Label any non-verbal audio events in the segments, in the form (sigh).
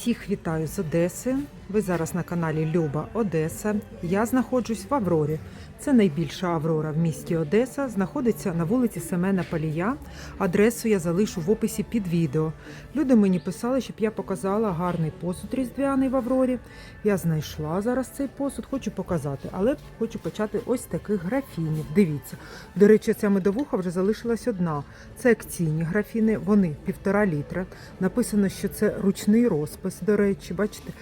Всіх вітаю з Одеси. Ви зараз на каналі Люба Одеса. Я знаходжусь в Аврорі. Це найбільша Аврора в місті Одеса. Знаходиться на вулиці Семена Палія. Адресу я залишу в описі під відео. Люди мені писали, щоб я показала гарний посуд різдвяний в Аврорі. Я знайшла зараз цей посуд, хочу показати, але хочу почати ось таких графінів. Дивіться. До речі, ця медовуха вже залишилась одна. Це акційні графіни, вони півтора літра. Написано, що це ручний розпис. До речі, бачите,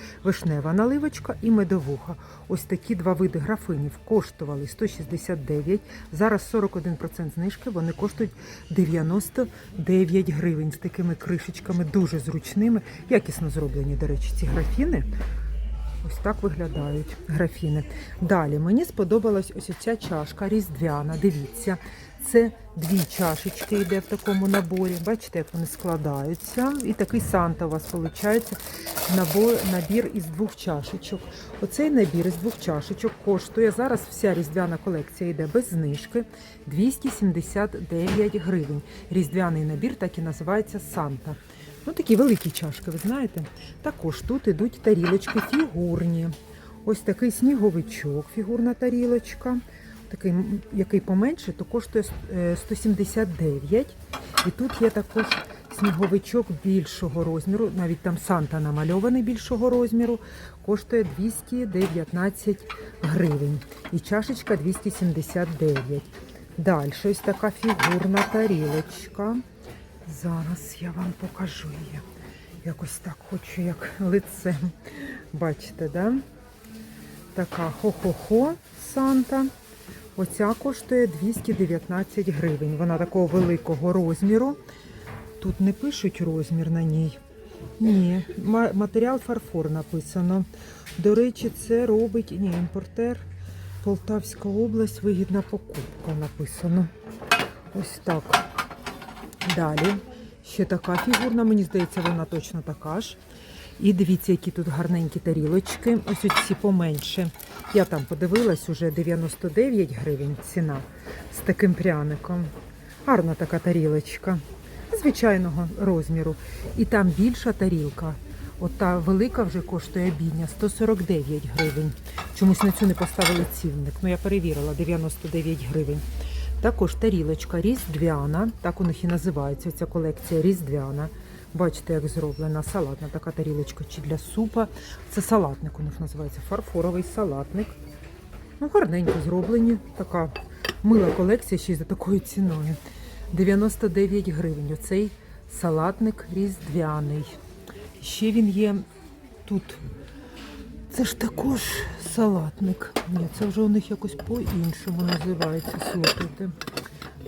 вишнева наливочка і медовуха. Ось такі два види графинів коштували 169. Зараз 41% знижки. Вони коштують 99 гривень з такими кришечками, дуже зручними, якісно зроблені. До речі, ці графіни. Ось так виглядають графіни. Далі мені сподобалась ось ця чашка різдвяна. Дивіться, це дві чашечки йде в такому наборі. Бачите, як вони складаються. І такий санта у вас виходить набор, набір із двох чашечок. Оцей набір із двох чашечок коштує зараз. Вся різдвяна колекція йде без знижки 279 гривень. Різдвяний набір так і називається Санта. Ну, такі великі чашки, ви знаєте. Також тут ідуть тарілочки фігурні. Ось такий сніговичок, фігурна тарілочка. Такий, який поменше, то коштує е, 179. І тут є також сніговичок більшого розміру, навіть там Санта намальований більшого розміру, коштує 219 гривень. І чашечка 279. Далі ось така фігурна тарілочка. Зараз я вам покажу її. Якось так хочу, як лицем. Бачите, да? Така хо-хо-хо Санта. Оця коштує 219 гривень. Вона такого великого розміру. Тут не пишуть розмір на ній. Ні, матеріал фарфор написано. До речі, це робить ні, імпортер. Полтавська область, вигідна покупка написано. Ось так. Далі ще така фігурна, мені здається, вона точно така ж. І дивіться, які тут гарненькі тарілочки. Ось ці поменше. Я там подивилась, уже 99 гривень ціна з таким пряником. Гарна така тарілочка. Звичайного розміру. І там більша тарілка. Ота велика вже коштує бідня 149 гривень. Чомусь на цю не поставили цінник. Ну я перевірила 99 гривень. Також тарілочка різдвяна, так у них і називається ця колекція різдвяна. Бачите, як зроблена салатна така тарілочка чи для супа. Це салатник у них називається фарфоровий салатник. Ну, гарненько зроблені. Така мила колекція ще й за такою ціною. 99 гривень. Оцей салатник різдвяний. Ще він є тут. Це ж також салатник. Ні, це вже у них якось по-іншому називається. Слухайте.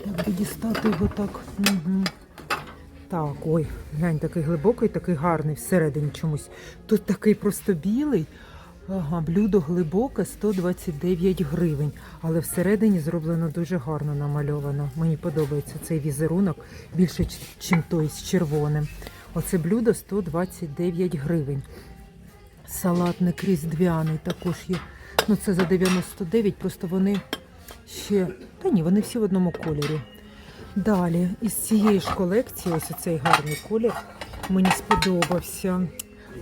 Як би дістати його так. Угу. Так, ой, глянь, такий глибокий, такий гарний всередині чомусь. Тут такий просто білий. Ага, блюдо глибоке 129 гривень, але всередині зроблено дуже гарно намальовано. Мені подобається цей візерунок більше, ніж той з червоним. Оце блюдо 129 гривень. Салатник різдвяний також є. Ну це за 99, просто вони ще. Та ні, вони всі в одному кольорі. Далі, із цієї ж колекції, ось цей гарний колір, мені сподобався.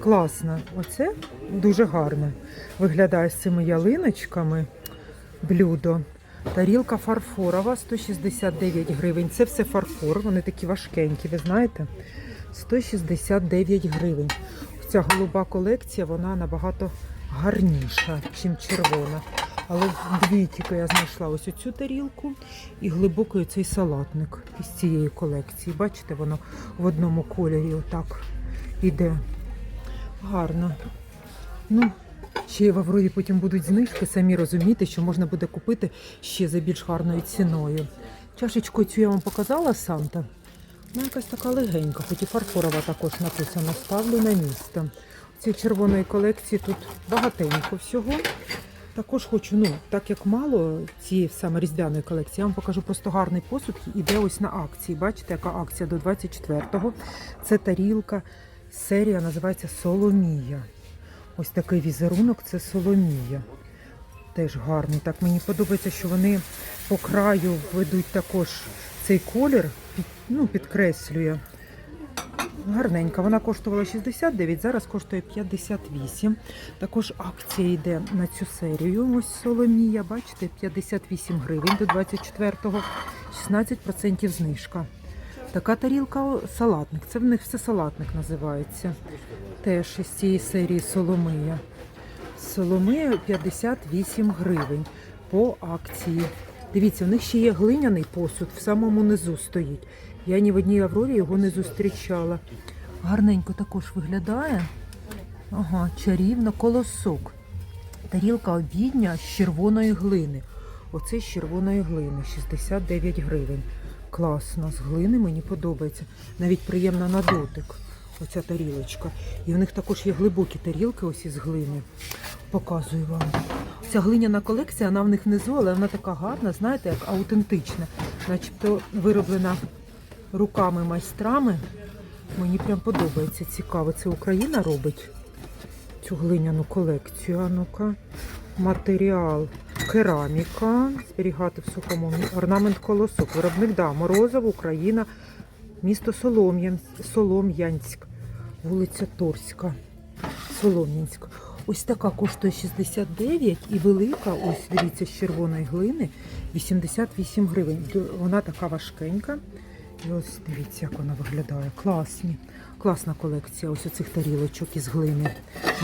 Класно. Оце дуже гарне. Виглядає з цими ялиночками блюдо. Тарілка фарфорова 169 гривень. Це все фарфор, вони такі важкенькі, ви знаєте? 169 гривень. Ця голуба колекція, вона набагато гарніша, ніж червона. Але дві тільки я знайшла ось оцю тарілку і глибокий цей салатник із цієї колекції. Бачите, воно в одному кольорі отак іде. Гарно. Ну, ще в Аврорі потім будуть знижки, самі розумієте, що можна буде купити ще за більш гарною ціною. Чашечку цю я вам показала Санта. Ну, якась така легенька, хоч і фарфорова також написано. Ставлю на місце. Цієї червоної колекції тут багатенько всього. Також хочу, ну, так як мало цієї саме різдвяної колекції, я вам покажу просто гарний посуд. Іде ось на акції. Бачите, яка акція до 24-го. Це тарілка. Серія називається Соломія. Ось такий візерунок це Соломія. Теж гарний. Так мені подобається, що вони по краю ведуть також цей колір, під, ну, підкреслює. Гарненька. Вона коштувала 69, зараз коштує 58. Також акція йде на цю серію. Ось Соломія, бачите, 58 гривень до 24-го, 16% знижка. Така тарілка салатник. Це в них все салатник називається. Теж із цієї серії Соломия. Соломия 58 гривень по акції. Дивіться, у них ще є глиняний посуд, в самому низу стоїть. Я ні в одній Аврорі його не зустрічала. Гарненько також виглядає. Ага, чарівно, колосок. Тарілка обідня з червоної глини. Оце з червоної глини, 69 гривень. Класно, з глини мені подобається. Навіть приємна на дотик. Оця тарілочка. І в них також є глибокі тарілки, ось із глини. Показую вам. Ця глиняна колекція, вона в них внизу, але вона така гарна, знаєте, як аутентична. Начебто вироблена руками майстрами. Мені прям подобається цікаво. Це Україна робить цю глиняну колекцію. А ну-ка. Матеріал кераміка. Зберігати в сухому орнамент колосок. Виробник да, Морозов, Україна, місто Солом'ян, Солом'янськ, вулиця Торська. Солом'янськ. Ось така коштує 69 і велика, ось дивіться, з червоної глини 88 гривень. Вона така важкенька. І ось дивіться, як вона виглядає. Класні. Класна колекція ось оцих тарілочок із глини.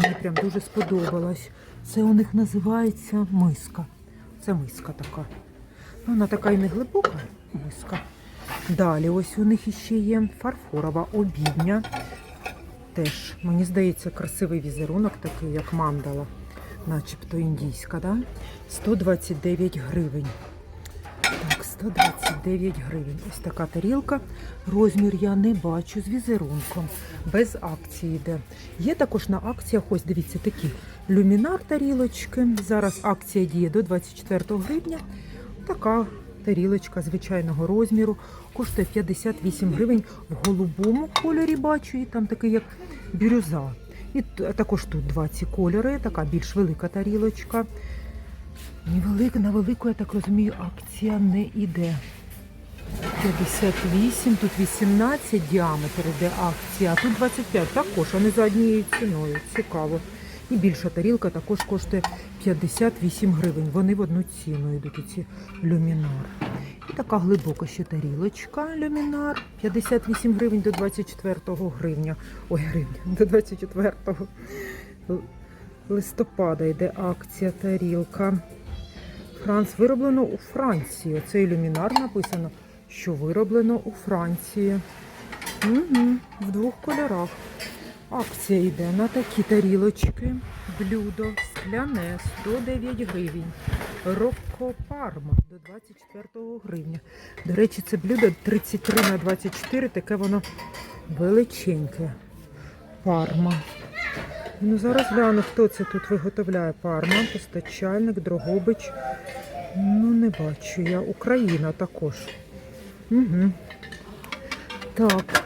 Мені прям дуже сподобалось. Це у них називається миска. Це миска така. Ну, Вона така і не глибока миска. Далі, ось у них іще є фарфорова обідня. Теж, мені здається, красивий візерунок, такий, як мандала, начебто індійська, да? 129 гривень. Так, 129 гривень. Ось така тарілка. Розмір я не бачу з візерунком. Без акції йде. Є також на акціях, ось дивіться, такі люмінар тарілочки. Зараз акція діє до 24 гривня. Така тарілочка звичайного розміру. Коштує 58 гривень в голубому кольорі бачу, і там такий як бірюза. І також тут два ці кольори, така більш велика тарілочка. Невелика, на велику, я так розумію, акція не йде. 58, тут 18 діаметр йде акція, а тут 25. Також, а не за однією ціною. Цікаво. І більша тарілка також коштує 58 гривень. Вони в одну ціну йдуть ці люмінар. І така глибока ще тарілочка люмінар. 58 гривень до 24 гривня. Ой, гривня, до 24 листопада йде акція тарілка. Франц вироблено у Франції. Це ілюмінар написано, що вироблено у Франції. Угу, в двох кольорах. Акція йде на такі тарілочки. Блюдо скляне 109 гривень. Рокко Парма до 24 гривня. До речі, це блюдо 33 на 24, таке воно величеньке. Парма. Ну, зараз гляну, хто це тут виготовляє парма, постачальник, Дрогобич. Ну, не бачу я. Україна також. Угу. Так,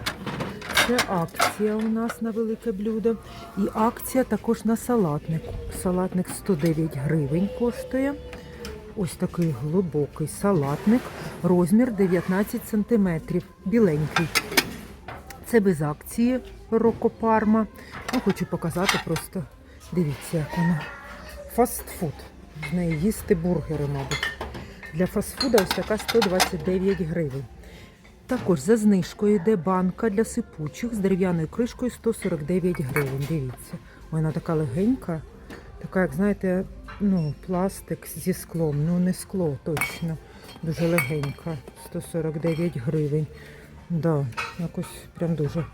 це акція у нас на велике блюдо. І акція також на салатник. Салатник 109 гривень коштує. Ось такий глибокий салатник. Розмір 19 сантиметрів. Біленький. Це без акції Рокопарма. Ну, хочу показати просто. Дивіться, як вона. Фастфуд. З неї їсти бургери, мабуть. Для фастфуда ось така 129 гривень. Також за знижкою йде банка для сипучих з дерев'яною кришкою 149 гривень. Дивіться. Вона така легенька, така, як знаєте, ну, пластик зі склом. Ну, не скло точно. Дуже легенька. 149 гривень. Да, якось прям дуже.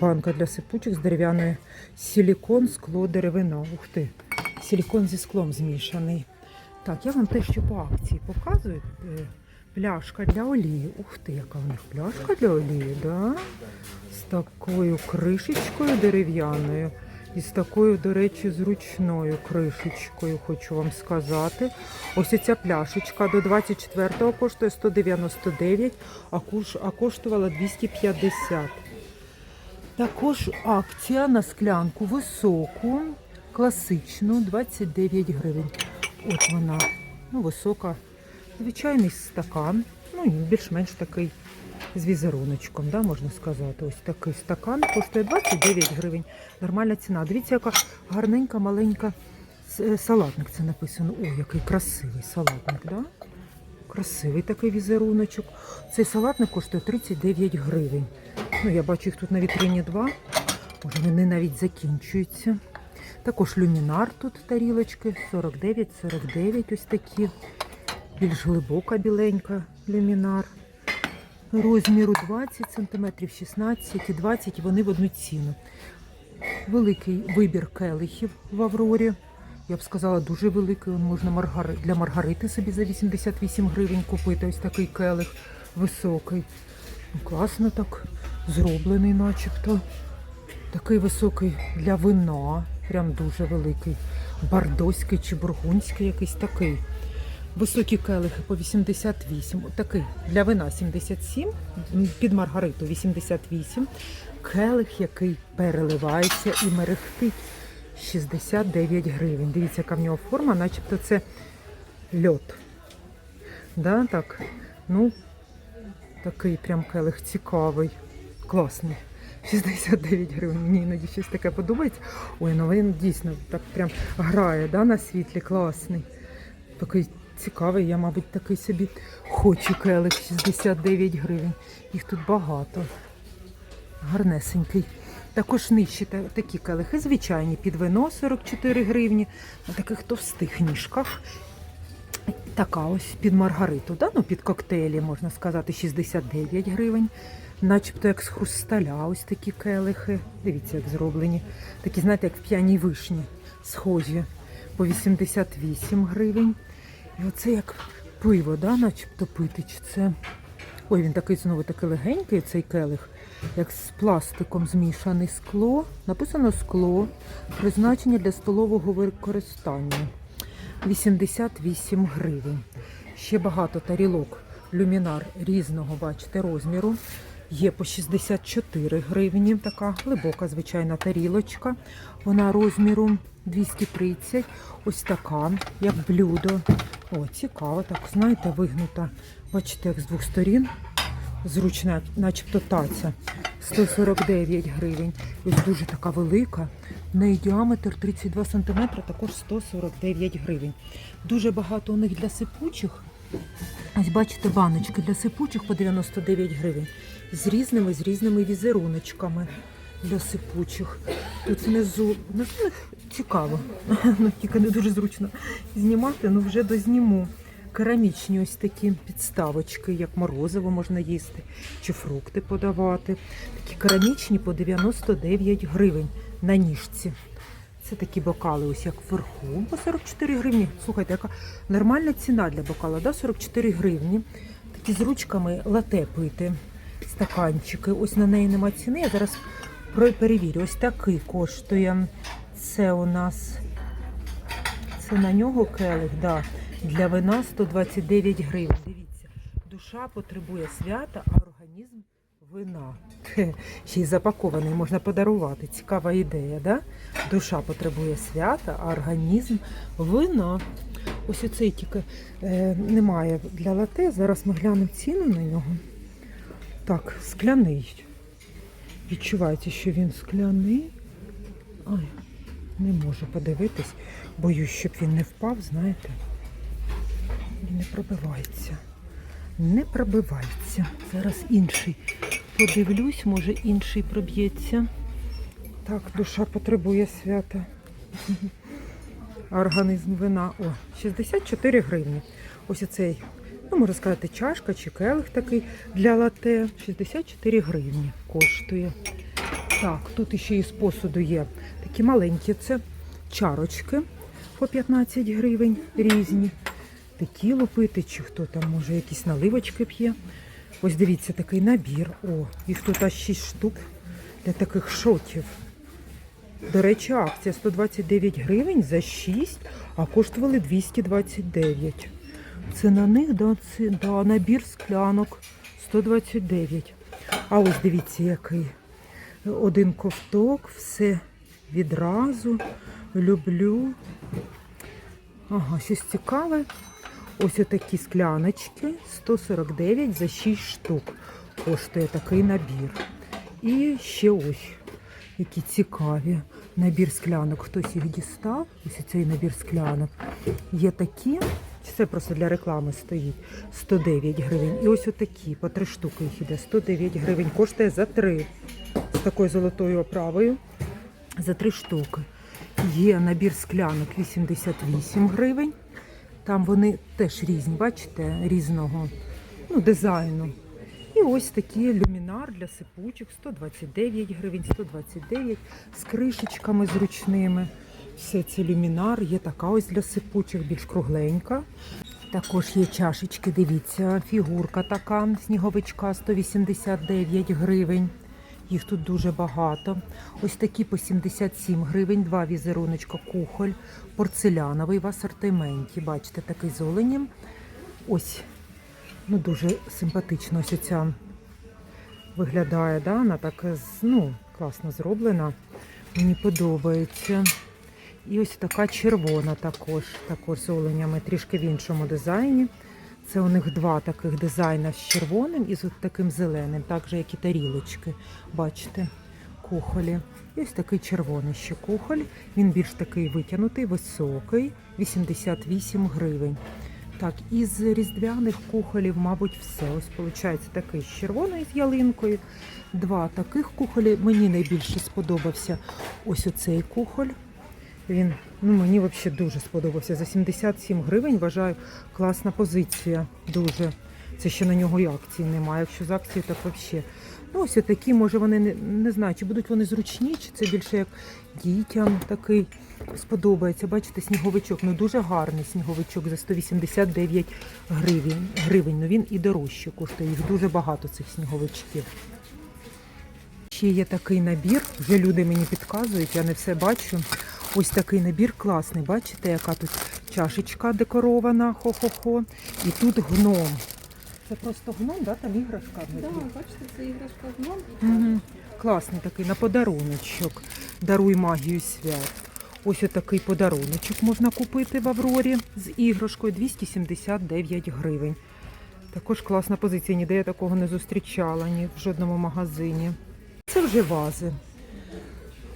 Банка для сипучих з дерев'яною силікон, скло, деревина. Ух ти. Силікон зі склом змішаний. Так, я вам те, що по акції показую. Е, Пляшка для олії. Ух ти, яка в них пляшка для олії, да? З такою кришечкою дерев'яною. І з такою, до речі, зручною кришечкою, хочу вам сказати. Ось ця пляшечка до 24-го коштує 199, а коштувала 250. Також акція на склянку високу, класичну, 29 гривень. От вона, ну, висока, звичайний стакан, ну, більш-менш такий з візеруночком, да, можна сказати. Ось такий стакан коштує 29 гривень. Нормальна ціна. Дивіться, яка гарненька, маленька е, салатник. Це написано. Ой, який красивий салатник, да? Красивий такий візеруночок. Цей салатник коштує 39 гривень. Ну, я бачу їх тут на вітрині два. Може, вони навіть закінчуються. Також люмінар тут тарілочки 49-49 ось такі. Більш глибока біленька люмінар. Розміру 20 см, 16 і 20 і вони в одну ціну. Великий вибір келихів в Аврорі. Я б сказала, дуже великий. Можна для Маргарити собі за 88 гривень купити. Ось такий келих високий. Ну, класно так зроблений, начебто. Такий високий для вина, прям дуже великий. Бардоський чи бургундський якийсь такий. Високі келихи по 88. От Такий для вина 77, під Маргариту 88. Келих, який переливається і мерехтить 69 гривень. Дивіться, яка в нього форма, начебто це льот. Да, так. Ну, такий прям келих цікавий, класний. 69 гривень. Мені іноді щось таке подобається. Ой, ну він дійсно так прям грає да, на світлі, класний. Такий цікавий, я, мабуть, такий собі хочу келих 69 гривень. Їх тут багато. Гарнесенький. Також нижчі такі келихи, звичайні, під вино 44 гривні, на таких товстих ніжках. Така ось під Маргариту, да? ну, під коктейлі, можна сказати, 69 гривень. Начебто як з хрусталя, ось такі келихи. Дивіться, як зроблені. Такі, знаєте, як в п'яній вишні, схожі по 88 гривень. І оце як пиво, да, начебто пити. Чи це. Ой, він такий знову такий легенький, цей келих, як з пластиком змішаний скло. Написано скло, призначення для столового використання. 88 гривень. Ще багато тарілок люмінар різного, бачите, розміру. Є по 64 гривні. Така глибока, звичайна тарілочка. Вона розміру 230. Ось така, як блюдо. О, цікаво, так, знаєте, вигнута. Бачите, як з двох сторін. Зручна, начебто таця. 149 гривень. Ось дуже така велика. В неї діаметр 32 см, також 149 гривень. Дуже багато у них для сипучих. Ось бачите, баночки для сипучих по 99 гривень. З різними, з різними візеруночками для сипучих. Тут внизу, внизу в цікаво. (laughs) Ну, тільки не дуже зручно знімати, ну вже дозніму. Керамічні ось такі підставочки, як морозиво можна їсти, чи фрукти подавати. Такі керамічні по 99 гривень на ніжці. Це такі бокали, ось як вверху, по 44 гривні. Слухайте, яка нормальна ціна для бокала, да? 44 гривні. Такі з ручками лате пити, стаканчики. Ось на неї нема ціни. Я зараз перевірю. Ось такий коштує. Це у нас це на нього келих, да. Для вина 129 гривень. Дивіться, душа потребує свята, а організм вина. Ще й запакований, можна подарувати. Цікава ідея, да? Душа потребує свята, а організм вина. Ось оцей тільки е, немає для лате. Зараз ми глянемо ціну на нього. Так, скляний. Відчувається, що він скляний. Ай, не можу подивитись. Боюсь, щоб він не впав, знаєте. І не пробивається. Не пробивається. Зараз інший. Подивлюсь, може інший проб'ється. Так, душа потребує свята. Організм вина. О, 64 гривні. Ось оцей, ну можна сказати, чашка чи келих такий для лате. 64 гривні коштує. Так, тут ще із посуду є такі маленькі. Це чарочки по 15 гривень різні. Текілу пити, чи хто там може якісь наливочки п'є. Ось дивіться, такий набір. О, їх тут аж 6 штук для таких шотів. До речі, акція 129 гривень за 6, а коштували 229. Це на них, набір склянок 129. А ось дивіться, який. Один ковток, все відразу. Люблю. Ага, щось цікаве. Ось отакі скляночки 149 за 6 штук. коштує такий набір. І ще ось які цікаві. Набір склянок. Хтось їх дістав. Ось цей набір склянок. Є такі, це просто для реклами стоїть. 109 гривень. І ось отакі, по три штуки їх іде. 109 гривень. Коштує за три. З такою золотою оправою. За три штуки. Є набір склянок 88 гривень. Там вони теж різні, бачите, різного ну, дизайну. І ось такий люмінар для сипучок 129 гривень, 129 з кришечками зручними. Все це люмінар. Є така ось для сипучок, більш кругленька. Також є чашечки, дивіться, фігурка така сніговичка 189 гривень. Їх тут дуже багато. Ось такі по 77 гривень, два візеруночка кухоль, порцеляновий в асортименті. Бачите, такий з оленем. Ось, ну дуже симпатично ось ця виглядає, да? вона так ну, класно зроблена. Мені подобається. І ось така червона також, також з оленями, трішки в іншому дизайні. Це у них два таких дизайна з червоним і з таким зеленим, так же, як і тарілочки. Бачите, кухолі. І ось такий червоний ще кухоль. Він більш такий витягнутий, високий, 88 гривень. Так, із різдвяних кухолів, мабуть, все. Ось виходить такий з червоною з ялинкою. Два таких кухолі. Мені найбільше сподобався ось оцей кухоль. Він ну, мені взагалі дуже сподобався. За 77 гривень вважаю класна позиція. Дуже. Це ще на нього і акції немає. Якщо з акцією, так взагалі. Ну, ось такі, може, вони не, не знаю, чи будуть вони зручні, чи це більше як дітям такий сподобається. Бачите, сніговичок. Ну дуже гарний сніговичок за 189 гривень. гривень. Ну він і дорожче коштує. Їх дуже багато цих сніговичків. Ще є такий набір, вже люди мені підказують, я не все бачу. Ось такий набір класний. Бачите, яка тут чашечка декорована, хо-хо-хо. І тут гном. Це просто гном, да? там іграшка. в Да, бачите, це іграшка гном Угу. Класний такий на подаруночок. Даруй магію свят. Ось отакий подаруночок можна купити в Аврорі з іграшкою 279 гривень. Також класна позиція, ніде я такого не зустрічала ні в жодному магазині. Це вже вази.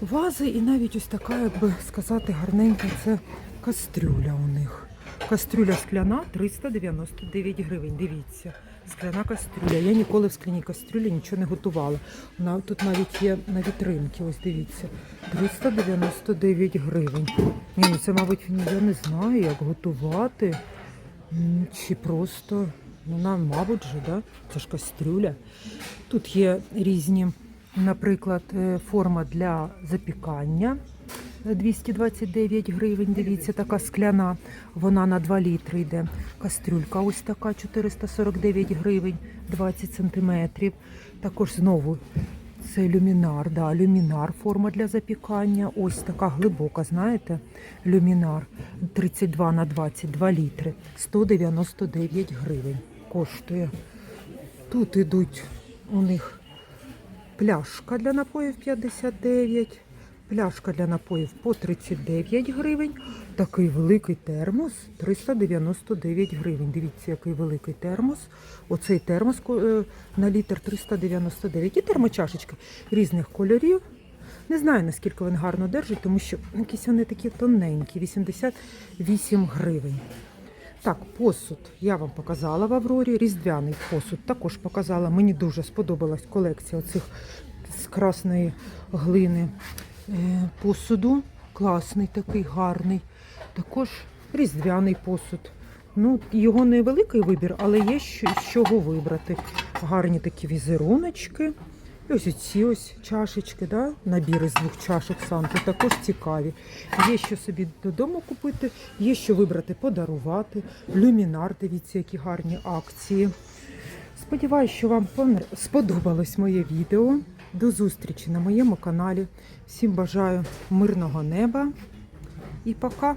Вази і навіть ось така, як би сказати, гарненька це кастрюля у них. Кастрюля скляна 399 гривень. Дивіться, скляна кастрюля. Я ніколи в скляній кастрюлі нічого не готувала. Вона тут навіть є на вітринки. Ось дивіться. 399 гривень. Ні, ну це, мабуть, я не знаю, як готувати. Чи просто, ну, мабуть же, да? це ж кастрюля. Тут є різні, наприклад, е, форма для запікання. е, 229 гривень, дивіться, така скляна, вона на 2 літри йде. Кастрюлька ось така, 449 гривень, 20 сантиметрів. Також знову це люмінар, да, люмінар, форма для запікання. Ось така глибока, знаєте, люмінар 32 на 20, 2 літри, 199 гривень коштує. Тут ідуть у них пляшка для напоїв 59, пляшка для напоїв по 39 гривень. Такий великий термос 399 гривень. Дивіться, який великий термос. Оцей термос е, на літр 399. І термочашечки різних кольорів. Не знаю, наскільки вони гарно держать, тому що якісь вони такі тоненькі, 88 гривень. Так, посуд я вам показала в Аврорі. Різдвяний посуд також показала. Мені дуже сподобалась колекція оцих з красної глини е, посуду. Класний такий, гарний. Також різдвяний посуд. Ну, його не великий вибір, але є з чого вибрати. Гарні такі візеруночки. І ось ці ось чашечки, да? набіри з двох чашок Санти також цікаві. Є що собі додому купити, є що вибрати, подарувати. Люмінар, дивіться, які гарні акції. Сподіваюсь, що вам сподобалось моє відео. До зустрічі на моєму каналі. Всім бажаю мирного неба і пока!